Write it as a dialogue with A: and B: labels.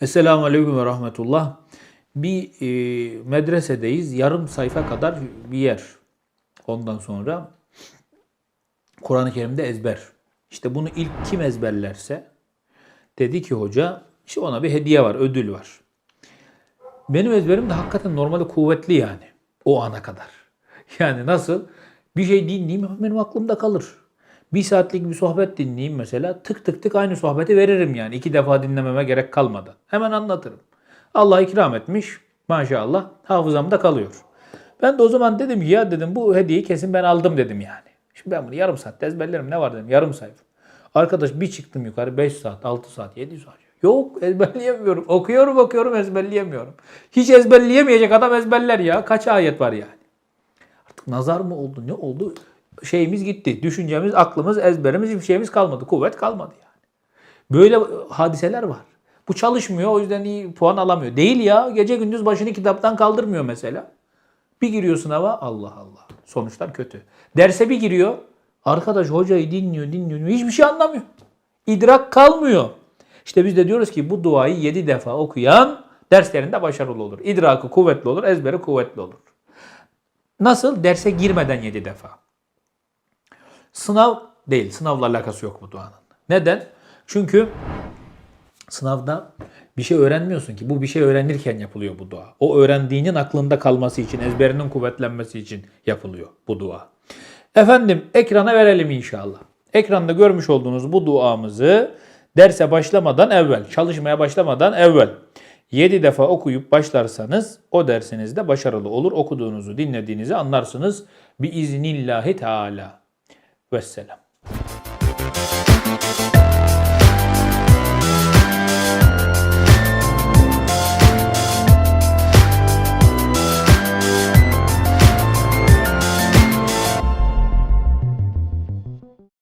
A: Esselamu Aleyküm ve Rahmetullah. Bir e, medresedeyiz. Yarım sayfa kadar bir yer. Ondan sonra Kur'an-ı Kerim'de ezber. İşte bunu ilk kim ezberlerse dedi ki hoca işte ona bir hediye var, ödül var. Benim ezberim de hakikaten normalde kuvvetli yani. O ana kadar. Yani nasıl? Bir şey dinleyeyim benim aklımda kalır. Bir saatlik bir sohbet dinleyeyim mesela tık tık tık aynı sohbeti veririm yani. iki defa dinlememe gerek kalmadan. Hemen anlatırım. Allah ikram etmiş maşallah hafızamda kalıyor. Ben de o zaman dedim ki ya dedim bu hediyeyi kesin ben aldım dedim yani. Şimdi ben bunu yarım saatte ezberlerim ne var dedim yarım sayfa. Arkadaş bir çıktım yukarı 5 saat, 6 saat, 7 saat. Yok ezberleyemiyorum. Okuyorum okuyorum ezberleyemiyorum. Hiç ezberleyemeyecek adam ezberler ya. Kaç ayet var yani. Artık nazar mı oldu ne oldu? Şeyimiz gitti. Düşüncemiz, aklımız, ezberimiz hiçbir şeyimiz kalmadı. Kuvvet kalmadı yani. Böyle hadiseler var. Bu çalışmıyor o yüzden iyi puan alamıyor. Değil ya. Gece gündüz başını kitaptan kaldırmıyor mesela. Bir giriyor sınava Allah Allah. Sonuçlar kötü. Derse bir giriyor. Arkadaş hocayı dinliyor dinliyor. Hiçbir şey anlamıyor. İdrak kalmıyor. İşte biz de diyoruz ki bu duayı 7 defa okuyan derslerinde başarılı olur. İdrakı kuvvetli olur, ezberi kuvvetli olur. Nasıl? Derse girmeden 7 defa. Sınav değil. Sınavla alakası yok bu duanın. Neden? Çünkü sınavda bir şey öğrenmiyorsun ki. Bu bir şey öğrenirken yapılıyor bu dua. O öğrendiğinin aklında kalması için, ezberinin kuvvetlenmesi için yapılıyor bu dua. Efendim ekrana verelim inşallah. Ekranda görmüş olduğunuz bu duamızı derse başlamadan evvel, çalışmaya başlamadan evvel 7 defa okuyup başlarsanız o dersinizde başarılı olur. Okuduğunuzu, dinlediğinizi anlarsınız. Bi iznillahi teala. Vesselam.